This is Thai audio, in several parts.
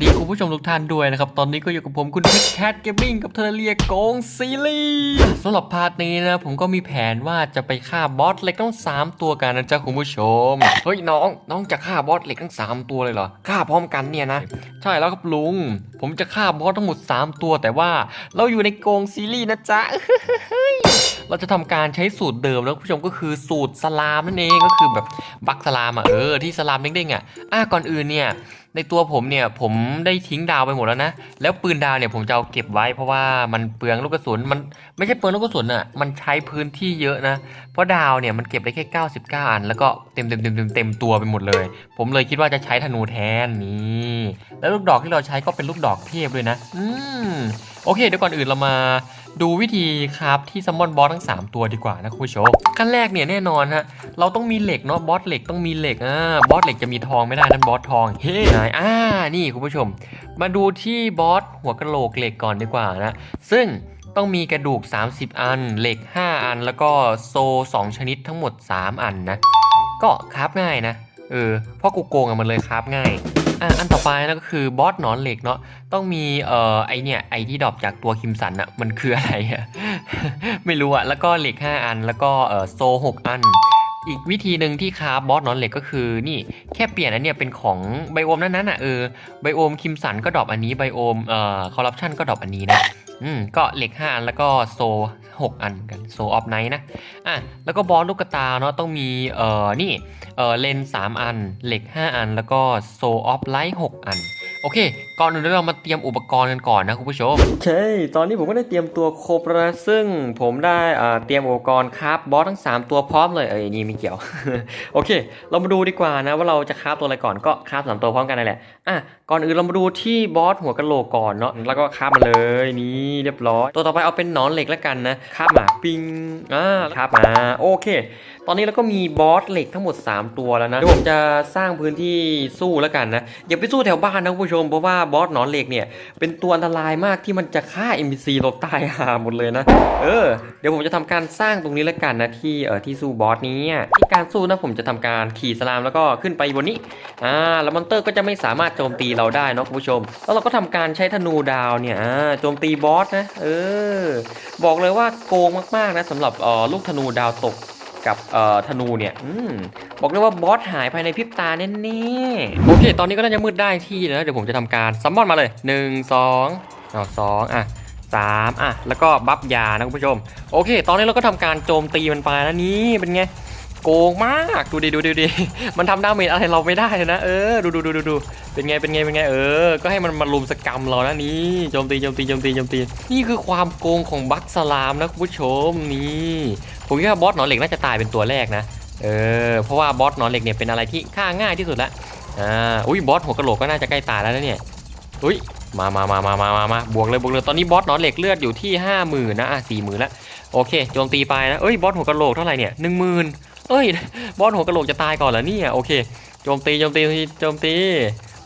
be ผู้ชมทุกท่านด้วยนะครับ ตอนนี้ก็อยู่กับผมคุณเพชรแคทเกมมิ่งกับเทเรียโกงซีรีส์สำหรับพาร์ทนี้นะผมก็มีแผนว่าจะไปฆ่าบอสเหล็กต้ง 3 ตัวกันนะจ๊ะคุณผู้ชม เฮ้ยน้องน้องจะฆ่าบอสเหล็กทั้ง 3 ตัวเลยเหรอฆ่าพร้อมกันเนี่ยนะใช่แล้วครับลุง ผมจะฆ่าบอสทั้งหมด 3 ตัว แต่ว่าเราอยู่ในโกงซีรีส์นะจ๊ะเราจะทำการใช้สูตรเดิมแล้วผู้ชมก็คือสูตรสลามนั่นเองก็คือแบบบักสลามอะเออที่สลามเด้งๆอะอะก่อนอื่นเนี่ยในตัวผมเนี่ยผมได้ทิ้งดาวไปหมดแล้วนะ แล้วปืนดาวเนี่ยผมจะเอาเก็บไว้ เพราะว่ามันเปลืองลูกกระสุน มันไม่ใช่เปลืองลูกกระสุนอะ มันใช้พื้นที่เยอะนะ เพราะดาวเนี่ยมันเก็บได้แค่ 99 อัน แล้วก็เต็มเต็มเต็มเต็มเต็มตัวไปหมดเลย ผมเลยคิดว่าจะใช้ธนูแทนนี่ แล้วลูกดอกที่เราใช้ก็เป็นลูกดอกเทพด้วยนะ อืม โอเคเดี๋ยวก่อนอื่นเรามา ดูวิธีครับที่ซัมมอนบอสทั้ง 3 ตัวดีกว่านะคุณผู้ชมขั้นแรกเนี่ยแน่นอนฮะเราต้องมีเหล็กเนาะบอสเหล็กต้องมีเหล็กอ่าบอสเหล็กจะมีทองไม่ได้นั่นบอสทองเฮ้ยไหนอ่านี่คุณผู้ชม มาดูที่บอสหัวกะโหลกเหล็กก่อนดีกว่านะซึ่งต้องมีกระดูก 30 อัน เหล็ก 5 อัน แล้วก็โซ 2 ชนิดทั้งหมด 3 อันนะ ก็คราฟง่ายนะ เออพราะกูโกงอะมันเลยคราฟง่าย อะอันต่อไปนะก็คือบอสหนอนเหล็กเนาะต้องมีเอ่อไอเนี่ยไอที่ดรอปจากตัวคิมสันอะมันคืออะไรอะไม่รู้อะแล้วก็เหล็ก 5 อันแล้วก็เอ่อโซ6อัน อีกวิธีหนึ่งที่คราฟบอสหนอนเหล็กก็คือนี่แค่เปลี่ยนอันเนี่ยเป็นของไบโอมนั้นๆอะเออไบโอมคิมสันก็ดรอปอันนี้ไบโอมเอ่อคอร์รัปชันก็ดรอปอันนี้นะ อืมก็เหล็ก 5 อันแล้วก็โซ 6 อันกันโซออฟไนท์นะอะแล้วก็บอลลูกกระตาเนาะต้องมีเอ่อนี่เอ่อเลนส์3อัน เหล็ก 5 อัน แล้วก็โซออฟไลท์6อัน โอเค ก่อนอื่นเรามาเตรียมอุปกรณ์กันก่อนนะคุณผู้ชมโอเคตอนนี้ผมก็ได้เตรียมตัวครบแล้วซึ่งผมได้เตรียมอุปกรณ์ครับบอสทั้ง 3 ตัวพร้อมเลยเอ้ยนี่ไม่เกี่ยว โอเค เรามาดูดีกว่านะว่าเราจะคราฟตัวอะไรก่อนก็คราฟสามตัวพร้อมกันนั่นแหละอะก่อนอื่นเรามาดูที่บอสหัวกะโหลกก่อนเนาะแล้วก็คราฟมาเลยนี่เรียบร้อย ตัวต่อไปเอาเป็นหนอนเหล็กแล้วกันนะคราฟมาปิงอ่าคราฟมาโอเค ตอนนี้เราก็มีบอสเหล็กทั้งหมด 3 ตัวแล้วนะเดี๋ยวผมจะสร้างพื้นที่สู้แล้วกันนะอย่าไปสู้แถวบ้านนะคุณผู้ชมเพราะว่าบอสหนอนเหล็กเนี่ย เป็นตัวอันตรายมากที่มันจะฆ่า NPC เราตายหาหมดเลยนะ เออ เดี๋ยวผมจะทำการสร้างตรงนี้แล้วกันนะที่เออที่สู้บอสนี้อะที่การสู้นะผมจะทำการขี่สลามแล้วก็ขึ้นไปบนนี้ อ่า แล้วมอนเตอร์ก็จะไม่สามารถโจมตีเราได้นะคุณผู้ชม แล้วเราก็ทำการใช้ธนูดาวเนี่ยโจมตีบอสนะ เออ บอกเลยว่าโกงมากๆนะสำหรับเออลูกธนูดาวตกกับเออธนูเนี่ยอืม บอกเลยว่าบอสหายภายในพริบตาแน่ๆโอเค ตอนนี้ก็น่าจะมืดได้ที่แล้วเดี๋ยวผมจะทำการซัมมอนมาเลย 1 2เอาสองอะสามอะ แล้วก็บัฟยานะคุณผู้ชม โอเค ตอนนี้เราก็ทำการโจมตีมันไปแล้วนี่เป็นไงโกงมากดูดิดูดิดูดิมันทำดาเมจอะไรเราไม่ได้เลยนะเออดูดูดูดูดูเป็นไงเป็นไงเป็นไงเออ ก็ให้มันมาลุมสกรรมเรานะนี่โจมตีโจมตีโจมตีโจมตีนี่คือความโกงของบัคสลามนะคุณผู้ชมนี่ผมคิดว่าบอสหนอนเหล็กน่าจะตายเป็นตัวแรกนะ เออเพราะว่าบอสหนอนเหล็กเนี่ยเป็นอะไรที่ฆ่าง่ายที่สุดละอ่าอุ้ยบอสหัวกะโหลกก็น่าจะใกล้ตายแล้วนะเนี่ยอุ้ยมามามามามามามาบวกเลยบวกเลยตอนนี้บอสหนอนเหล็กเลือดอยู่ที่ห้าหมื่นนะอะสี่หมื่นละโอเคโจมตีไปนะเอ้ยบอสหัวกะโหลกเท่าไหร่เนี่ยหนึ่งหมื่นเอ้ยบอสหัวกะโหลกจะตายก่อนเหรอเนี่ยโอเคโจมตีโจมตีโจมตี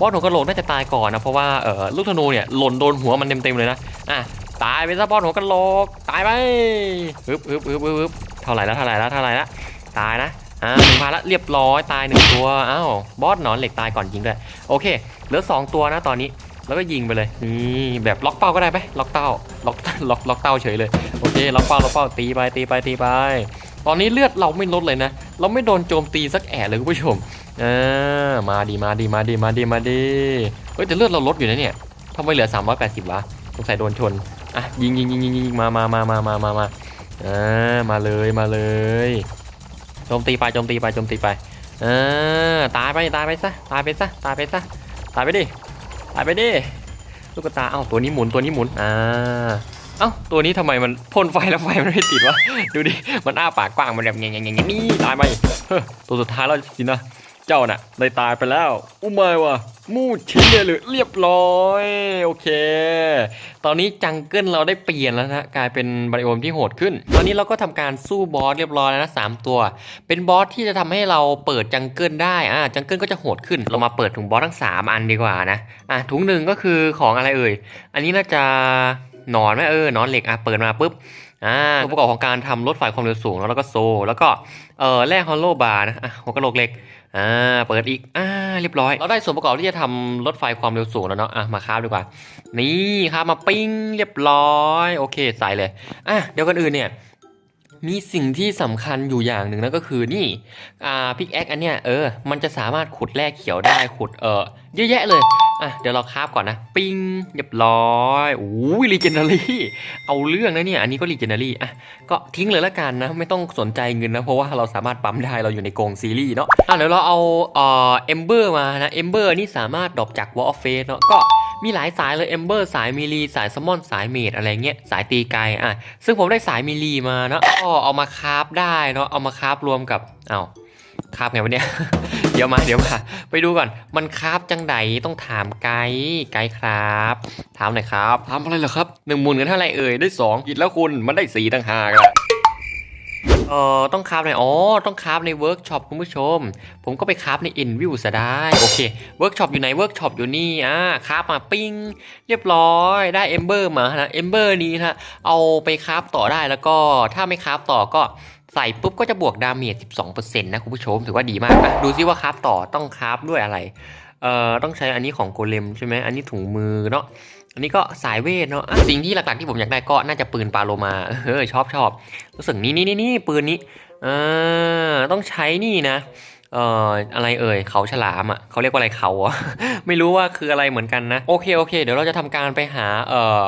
บอสหัวกะโหลกน่าจะตายก่อนนะเพราะว่าเออลูกธนูเนี่ยหล่นโดนหัวมันเต็มๆเลยนะอะตายไปซะบอสหัวกะโหลกตายไปฮึบฮึบฮึบฮึบฮึบเท่าไหร่แล้วเท่าไหร่แล้วเท่าไหร่แล้ว ตายนะอ่าหนึ่งพันละเรียบร้อยตายหนึ่งตัวอ้าวบอสหนอนเหล็กตายก่อนยิงด้วยโอเคเหลือสองตัวนะตอนนี้แล้วก็ยิงไปเลยนี่แบบล็อกเป้าก็ได้ไหมล็อกเต้าล็อกล็อกล็อกเต้าเฉยเลยโอเคล็อกเป้าล็อกเป้าตีไปตีไปตีไป ตอนนี้เลือดเราไม่ลดเลยนะ เราไม่โดนโจมตีสักแอะเลยคุณผู้ชมอ่ามาดีมาดีมาดีมาดีมาดีเฮ้ยแต่เลือดเราลดอยู่นะเนี่ยทำไมเหลือ 380วะสงสัยโดนชนอะยิงยิงยิงยิงยิงมามามามามามามาอ่ามาเลยมาเลย โจมตีไปโจมตีไปโจมตีไปอ่าตายไปตายไปซะตายไปซะตายไปซะตายไปดิตายไปดิลูกตาเอ้าตัวนี้หมุนตัวนี้หมุนอ่าเอ้าตัวนี้ทำไมมันพ่นไฟแล้วไฟมันไม่ติดวะดูดิมันอ้าปากกว้างมันแบบเงี้ยเงี้ยเงี้ยนี่ตายไปตัวสุดท้ายแล้วสินะ เจ้าน่ะเลยตายไปแล้ว อุ้มไม่วะมูดชิ้นเลยหรือเรียบร้อย โอเค ตอนนี้จังเกิลเราได้เปลี่ยนแล้วนะกลายเป็นบริโอมที่โหดขึ้น ตอนนี้เราก็ทำการสู้บอสเรียบร้อยแล้วนะสามตัว เป็นบอสที่จะทำให้เราเปิดจังเกิลได้อ่าจังเกิลก็จะโหดขึ้น เรามาเปิดถุงบอสทั้ง 3 อันดีกว่านะอะถุงหนึ่งก็คือของอะไรเอ่ย อันนี้น่าจะ หนอนไหมเออหนอนเหล็กอะเปิดมาปุ๊บอ่าองค์ประกอบของการทำรถไฟความเร็วสูงแล้วก็โซ แล้วก็เออแร่ฮอลโลบาร์นะอะหัวกะโหลกเหล็กอ่าเปิดอีกอ่าเรียบร้อยเราได้ส่วนประกอบที่จะทำรถไฟความเร็วสูงแล้วเนาะอะมาคราฟดีกว่า นี่ครับมาปิ้งเรียบร้อย โอเคใส่เลยอะเดี๋ยวกันอื่นเนี่ย มีสิ่งที่สำคัญอยู่อย่างหนึ่งนะก็คือนี่อ่าพิกแอคอันเนี้ยเออมันจะสามารถขุดแร่เขียวได้ขุดเออเยอะแยะเลยอะเดี๋ยวเราคาฟก่อนนะ ปิ้งเรียบร้อยโอ้ยรีเจนเนอรี่เอาเรื่องนะเนี่ยอันนี้ก็รีเจนเนอรี่อะก็ทิ้งเลยละกันนะ ไม่ต้องสนใจเงินนะ เพราะว่าเราสามารถปั๊มได้เราอยู่ในกรงซีรีส์เนาะอะเดี๋ยวเราเอาเอ่อเอมเบอร์มานะเอมเบอร์นี่สามารถดรอปจากวอลเฟสเนาะก็ มีหลายสายเลยเอมเบอร์สายมิลีสายสมอนสายเมดอะไรเงี้ยสายตีไกลอะซึ่งผมได้สายมิลีมาเนาะก็เอามาคาฟได้เนาะเอามาคาฟรวมกับเอ้าคาฟไงวะเนี่ยเดี๋ยวมาเดี๋ยวมาไปดูก่อนมันคาฟจังไดต้องถามไกด์ไกด์ครับ ถามหน่อยครับถามอะไรเหรอครับหนึ่งหมุนกันเท่าไรเอ่ยได้สองผิดแล้วคุณมันได้สีต่างหากอะ เอ่อต้องคราฟในอ๋อต้องคราฟในเวิร์กช็อปคุณผู้ชม ผมก็ไปคราฟใน i n v i e w ซะได้โอเคเวิร์กช็อปอยู่ไหนเวิร์กช็อปอยู่นี่อ่าคราฟมาปิ้งเรียบร้อยได้เอมเบอร์มานะเอมเบอร์นี้นะเอาไปคราฟต่อได้แล้วก็ถ้าไม่คราฟต่อก็ใส่ปุ๊บก็จะบวกดาเมจ12%นะคุณผู้ชมถือว่าดีมากอะดูซิว่าคราฟต่อต้องคราฟด้วยอะไรเอ่อต้องใช้อันนี้ของโกเลมใช่ไหมอันนี้ถุงมือเนาะ อันนี้ก็สายเวทเนาะสิ่งที่หลักๆที่ผมอยากได้ก็น่าจะปืนปาโลมาเออชอบชอบรู้สึกนี่นี่นี่ปืนนี้อ่าต้องใช้นี่นะ เอ่ออะไรเอ่ยเขาฉลามอะเขาเรียกว่าอะไรเขาอะไม่รู้ว่าคืออะไรเหมือนกันนะโอเคโอเค เดี๋ยวเราจะทำการไปหาเอ่อ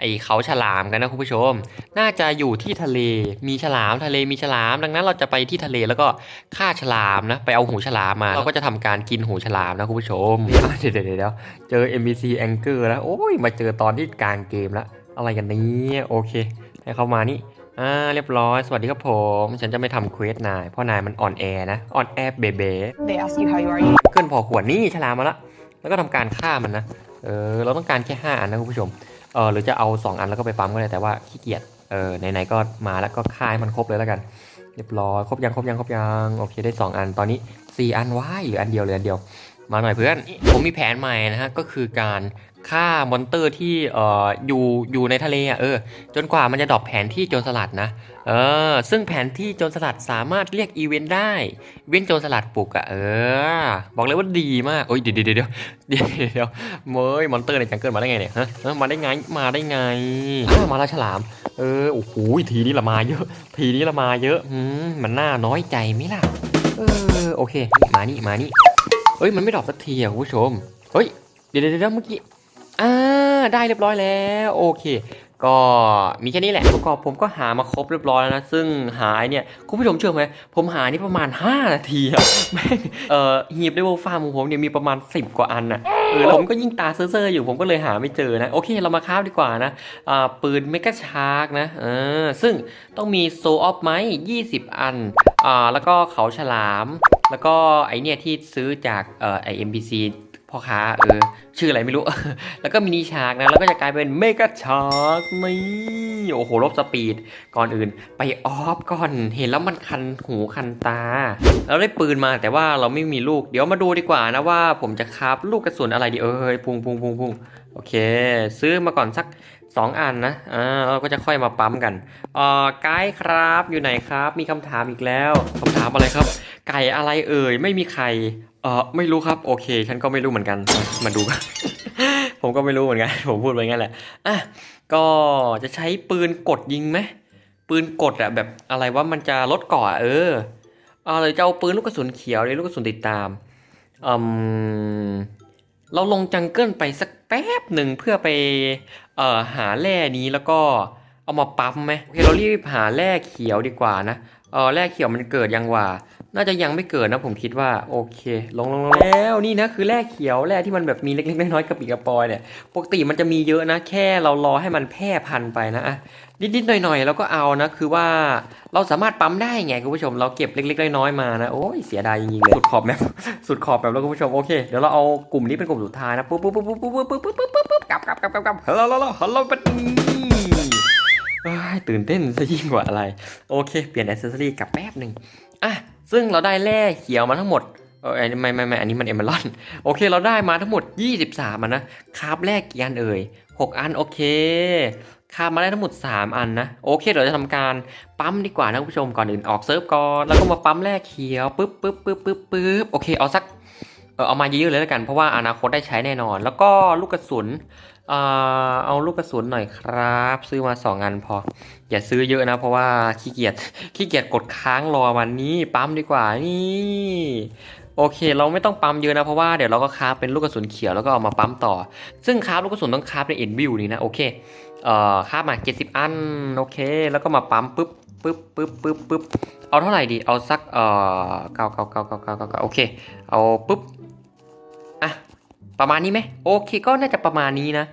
ไอเขาฉลามกันนะคุณผู้ชม น่าจะอยู่ที่ทะเลมีฉลามทะเลมีฉลาม ดังนั้นเราจะไปที่ทะเลแล้วก็ฆ่าฉลามนะไปเอาหูฉลามมาเราก็จะทำการกินหูฉลามนะคุณผู้ชมอะเดี๋ยวเดี๋ยวเดี๋ยวเจอ NPC Anchor แล้วโอ้ยมาเจอตอนที่กลางเกมแล้วอะไรกันเนี้โอเค ให้เข้ามานี่ อ่าเรียบร้อย สวัสดีครับผม ฉันจะไม่ทำเควสนาย เพราะนายมันอ่อนแอนะ อ่อนแอเบเบ They ask you how you are. You เกินพอขวดนี่ฉลามมาละ แล้วก็ทำการฆ่ามันนะ เออ เราต้องการแค่ 5 อันนะคุณผู้ชม เออหรือจะเอา 2 อันแล้วก็ไปปั๊มก็ได้ แต่ว่าขี้เกียจ เออไหนๆก็มาแล้วก็ฆ่าให้มันครบเลยแล้วกัน เรียบร้อย ครบยัง ครบยัง ครบยัง โอเค ได้ 2 อัน ตอนนี้ 4 อันว้ายเหลืออันเดียวเหลืออันเดียว มาหน่อยเพื่อน ผมมีแผนใหม่นะฮะก็คือการฆ่ามอนเตอร์ที่เอ่ออยู่อยู่ในทะเลอะเออ จนกว่ามันจะดรอปแผนที่โจรสลัดนะ เออ ซึ่งแผนที่โจรสลัดสามารถเรียกอีเวนต์ได้อีเวนต์โจรสลัดปลุกอะเออ บอกเลยว่าดีมากโอ้ยเดี๋ยวเดี๋ยวเดี๋ยวเดี๋ยวเดี๋ยวเมยมอนเตอร์ในจังเกิลมาได้ไงเนี่ยฮะเออมาได้ไงมาได้ไงอ้าวมาแล้วฉลาม เออโอ้โหทีนี้ละมาเยอะ ทีนี้ละมาเยอะอืมมันน่าน้อยใจไหมล่ะเออโอเค มานี่มานี่ เอ้ยมันไม่ดรอปสักทีอะคุณผู้ชม เฮ้ยเดี๋ยวเดี๋ยวเมื่อกี้อ่าได้เรียบร้อยแล้วโอเค ก็มีแค่นี้แหละประกอบผมก็หามาครบเรียบร้อยแล้วนะ ซึ่งหายเนี่ยคุณผู้ชมเชื่อไหมผมหานี่ประมาณ 5 นาทีอะแม่งเอ่อหีบเลเวลฟาร์มของผมเนี่ยมีประมาณ 10 กว่าอันอะ เออแล้วผมก็ยิ่งตาเซ่อๆอยู่ผมก็เลยหาไม่เจอนะ โอเคเรามาคราฟดีกว่านะอ่าปืนเมกะชาร์กนะเออซึ่งต้องมีโซออฟไม้20อันอ่าแล้วก็เขาฉลาม แล้วก็ไอเนี่ยที่ซื้อจากเอ่อไอเอ็มบีซี พ่อค้าเออชื่ออะไรไม่รู้ แล้วก็มินิชาร์กนะ แล้วก็จะกลายเป็นเมก a ชาร์กนี่โอ้โหลบสปีด ก่อนอื่น ไปออฟก่อนเห็นแล้วมันคันหูคันตา เราได้ปืนมาแต่ว่าเราไม่มีลูก เดี๋ยวมาดูดีกว่านะว่าผมจะคราฟลูกกระสุนอะไรดีเอ้ยพุงพุงพุงพุงโอเค ซื้อมาก่อนสัก 2 อันนะอ่าเราก็จะค่อยมาปั๊มกันอ่อไกด์ครับอยู่ไหนครับ มีคำถามอีกแล้วคำถามอะไรครับ ไก่อะไรเอ่ยไม่มีไข่ เออไม่รู้ครับ โอเค ฉันก็ไม่รู้เหมือนกัน มาดูกัน ผมก็ไม่รู้เหมือนกัน ผมพูดไปงั้นแหละ อะ ก็จะใช้ปืนกดยิงไหม ปืนกดอะแบบอะไรว่ามันจะลดกาะอเออ เอาเลยจะเอาปืนลูกกระสุนเขียวหรือลูกกระสุนติดตามอืมเราลงจังเกิลไปสักแป๊บหนึ่งเพื่อไป เอ่อ หาแร่นี้แล้วก็เอามาปั๊มไหมโอเคเรารีบหาแร่เขียวดีกว่านะ เออแร่เขียวมันเกิดยังว่า น่าจะยังไม่เกิดนะผมคิดว่าโอเค ลงลงลงแล้วนี่นะคือแร่เขียวแร่ที่มันแบบมีเล็กๆน้อยๆกระปิกระปอยเนี่ยปกติมันจะมีเยอะนะ แค่เรารอให้มันแพร่พันธุ์ไปนะอะนิดๆหน่อยๆเราก็เอานะ คือว่าเราสามารถปั๊มได้ไงคุณผู้ชมเราเก็บเล็กๆน้อยๆมานะโอ้ยเสียดายจริงๆเลยสุดขอบแบบสุดขอบแบบแล้วคุณผู้ชมโอเคเดี๋ยวเราเอากลุ่มนี้เป็นกลุ่มสุดท้ายนะปุ๊บปุ๊บปุ๊บปุ๊บปุ๊บปุ๊บปุ๊บปุ๊บปุ๊บปุ๊บกลับกลับกลับกลับกลับฮัลโหลฮัลโหลฮัลโหลเป็น ตื่นเต้นซะยิ่งกว่าอะไร โอเค เปลี่ยนอ c เซสซอรี่กับแป๊บหนึ่งอะซึ่งเราได้แร่เขียวมาทั้งหมดเออไม่ไม่ไม่อันนี้มันเอเมอรัลโอเค เราได้มาทั้งหมด 23 อันนะคาบแรกกี่อันเอ่ย 6 อันโอเคคาบมาได้ทั้งหมด 3 อันนะ โอเค เดี๋ยวจะทำการปั๊มดีกว่านะผู้ชมก่อนอื่นออกเซิร์ฟก่อนแล้วก็มาปั๊มแรกเขียวปึ๊บปึ๊บปึ๊บปึ๊บปึ๊บโอเคเอาสักเออเอามาเยอะๆเลยแล้วกันเพราะว่าอนาคตได้ใช้แน่นอน แล้วก็ลูกกระสุน เอ่อเอาลูกกระสุนหน่อยครับ ซื้อมาสองอันพอ อย่าซื้อเยอะนะ เพราะว่าขี้เกียจขี้เกียจกดค้างรอวันนี้ปั๊มดีกว่านี่โอเค เราไม่ต้องปั๊มเยอะนะเพราะว่าเดี๋ยวเราก็คราฟเป็นลูกกระสุนเขียวแล้วก็เอามาปั๊มต่อ ซึ่งคราฟลูกกระสุนต้องคราฟในเอ็นวิวนี่นะโอเคเอ่อคราฟมา 70 อันโอเค แล้วก็มาปั๊มปึ๊บปึ๊บปึ๊บปึ๊บปึ๊บเอาเท่าไหร่ดีเอาสักเอ่อเก้าเก้าเก้าเก้าเก้าเก้าโอเคเอาปึ๊บ ประมาณนี้ไหมโอเคก็น่าจะประมาณนี้นะ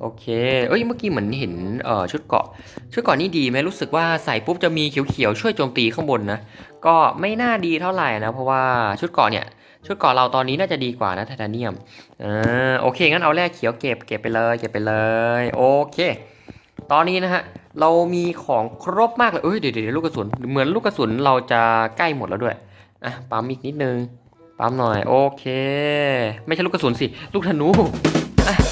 โอเค เอ้ย เมื่อกี้เหมือนเห็นเอ่อชุดเกาะ ชุดเกาะนี่ดีไหมรู้สึกว่าใส่ปุ๊บจะมีเขียวๆช่วยโจมตีข้างบนนะ ก็ไม่น่าดีเท่าไหร่นะ เพราะว่าชุดเกาะเนี่ย ชุดเกาะเราตอนนี้น่าจะดีกว่านะไทเทเนียมอ่าโอเค งั้นเอาแรกเขียวเก็บเก็บไปเลยเก็บไปเลย โอเค ตอนนี้นะฮะ เรามีของครบมากเลย เอ้ย เดี๋ยวเดี๋ยวลูกกระสุน เหมือนลูกกระสุนเราจะใกล้หมดแล้วด้วย อะ ปั๊มอีกนิดนึง ปั๊มหน่อยโอเค ไม่ใช่ลูกกระสุนสิ ลูกธนู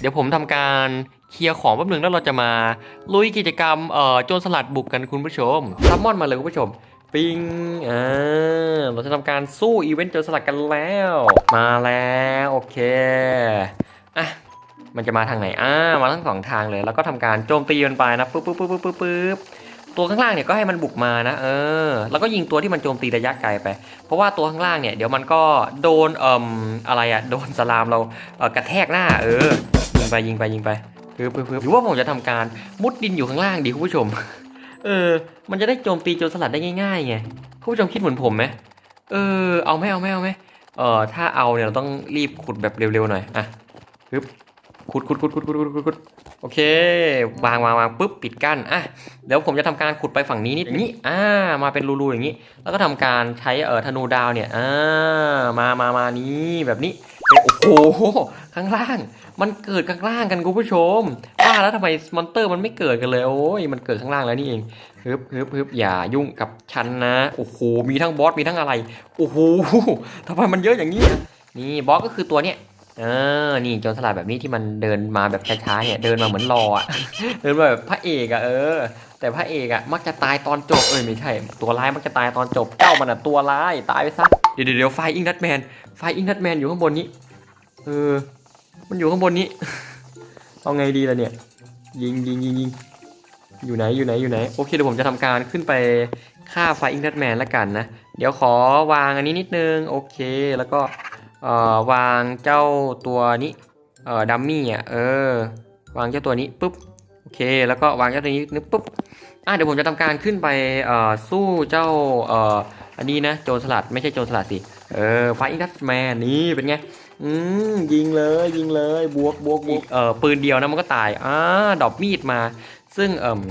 เดี๋ยวผมทำการเคลียร์ของแป๊บนึงแล้วเราจะมาลุยกิจกรรมเอ่อโจรสลัดบุกกันคุณผู้ชมซัมมอนมาเลยคุณผู้ชม ปิงอ่าเราจะทำการสู้อีเวนต์โจรสลัดกันแล้ว มาแล้วโอเคอะมันจะมาทางไหนอ่ามาทั้งสองทางเลย แล้วก็ทำการโจมตีมันไปนะปึ๊บปึ๊บปึ๊บปึ๊บปึ๊บปึ๊บ ตัวข้างล่างเนี่ยก็ให้มันบุกมานะเออแล้วก็ยิงตัวที่มันโจมตีระยะไกลไป เพราะว่าตัวข้างล่างเนี่ยเดี๋ยวมันก็โดนเอ่ออะไรอะโดนสลามเรากระแทกหน้า เออยิงไปยิงไปยิงไปคือเหรือว่าผมจะทำการมุดดินอยู่ข้างล่างดีคุณผู้ชม เออ มันจะได้โจมตีโจรสลัดได้ง่ายๆไงคุณผู้ชมคิดเหมือนผมไหมเออเอาไหมเอาไหมเอาไหมเออถ้าเอาเนี่ยเราต้องรีบขุดแบบเร็วๆหน่อยอะฮึบขุดขุดขุดขุดขุดขุดขุด โอเควางวางวางปุ๊บปิดกั้นอะเดี๋ยวผมจะทำการขุดไปฝั่งนี้นิดอย่างนี้อ่ามาเป็นรูๆอย่างนี้ แล้วก็ทำการใช้เอ่อธนูดาวเนี่ยอ่ามามามานี้แบบนี้เอ้ยโอ้โหข้างล่าง มันเกิดข้างล่างกันคุณผู้ชมว่าแล้วทำไมมอนเตอร์มันไม่เกิดกันเลยโอ้ยมันเกิดข้างล่างแล้วนี่เองฮึบฮึบฮึบอย่ายุ่งกับฉันนะโอ้โหมีทั้งบอสมีทั้งอะไรโอ้โหทำไมมันเยอะอย่างนี้อะนี่บอสก็คือตัวเนี้ย เออ นี่โจรสลัดแบบนี้ที่มันเดินมาแบบช้าๆเนี่ย เดินมาเหมือนรออะ เดินมาแบบพระเอกอะเออ แต่พระเอกอะมักจะตายตอนจบ เอ้ยไม่ใช่ ตัวร้ายมักจะตายตอนจบ เจ้ามันอะตัวร้ายตายไปซะ เดี๋ยวเดี๋ยวไฟอิงนัทแมน ไฟอิงนัทแมนอยู่ข้างบนนี้ เออ มันอยู่ข้างบนนี้ เอาไงดีล่ะเนี่ย ยิงยิงยิงยิงอยู่ไหนอยู่ไหนอยู่ไหน โอเคเดี๋ยวผมจะทำการขึ้นไปฆ่าไฟอิงนัทแมนละกันนะ เดี๋ยวขอวางอันนี้นิดนึง โอเค แล้วก็ เอ่อวางเจ้าตัวนี้เอ่อดัมมี่อะเออวางเจ้าตัวนี้ปุ๊บโอเค แล้วก็วางเจ้าตัวนี้นึกปุ๊บอะเดี๋ยวผมจะทำการขึ้นไปเอ่อสู้เจ้าเอ่ออันนี้นะโจรสลัดไม่ใช่โจรสลัดสิเออไฟอิงนัทแมนนี่เป็นไงอืมยิงเลยยิงเลยบวกบวกบวกเอ่อปืนเดียวนะมันก็ตายอ่าดอกมีดมา ซึ่งเอ่ม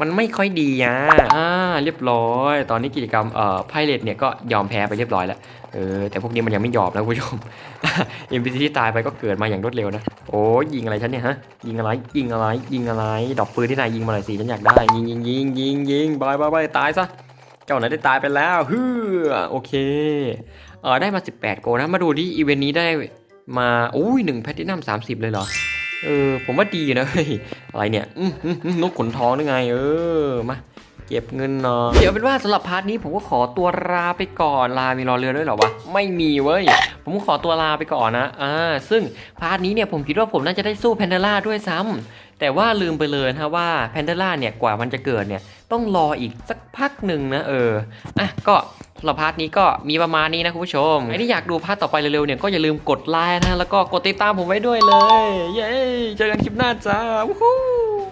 มันไม่ค่อยดีอะอ่าเรียบร้อย ตอนนี้กิจกรรมเอ่อไพเรตเนี่ยก็ยอมแพ้ไปเรียบร้อยแล้วเออแต่พวกนี้มันยังไม่ยอมนะคุณผู้ชม NPC ที่ตายไปก็เกิดมาอย่างรวดเร็วนะโอ้ยยิงอะไรฉันเนี่ยฮะยิงอะไรยิงอะไรยิงอะไร ดอกปืนที่นายยิงมาหน่อยสิฉันอยากได้ยิงยิงยิงยิงยิงบายบายบายตายซะเจ้าไหนได้ตายไปแล้วฮือโอเคเออได้มา 18 โกลนะมาดูที่อีเวนต์นี้ได้มาอุ้ยหนึ่งแพทตินัม30เลยเหรอ เออ ผมว่าดีนะเฮ้ยอะไรเนี่ยอื้อหือหือนกขนทองได้ไง เออ มาเก็บเงินหน่อยเดี๋ยวเป็นว่าสำหรับพาร์ทนี้ผมก็ขอตัวลาไปก่อนลามีรอเรือด้วยเหรอวะไม่มีเว้ยผมขอตัวลาไปก่อนนะอ่าซึ่งพาร์ทนี้เนี่ยผมคิดว่าผมน่าจะได้สู้แพนเดล่าด้วยซ้ำแต่ว่าลืมไปเลยนะว่าแพนเดล่าเนี่ยกว่ามันจะเกิดเนี่ยต้องรออีกสักพักหนึ่งนะเอออะก็ สำหรับพาร์ทนี้ก็มีประมาณนี้นะคุณผู้ชมใครที่อยากดูพาร์ทต่อไปเร็วๆเนี่ยก็อย่าลืมกดไลค์นะแล้วก็กดติดตามผมไว้ด้วยเลย เย้เจอกันคลิปหน้าจ้าวู้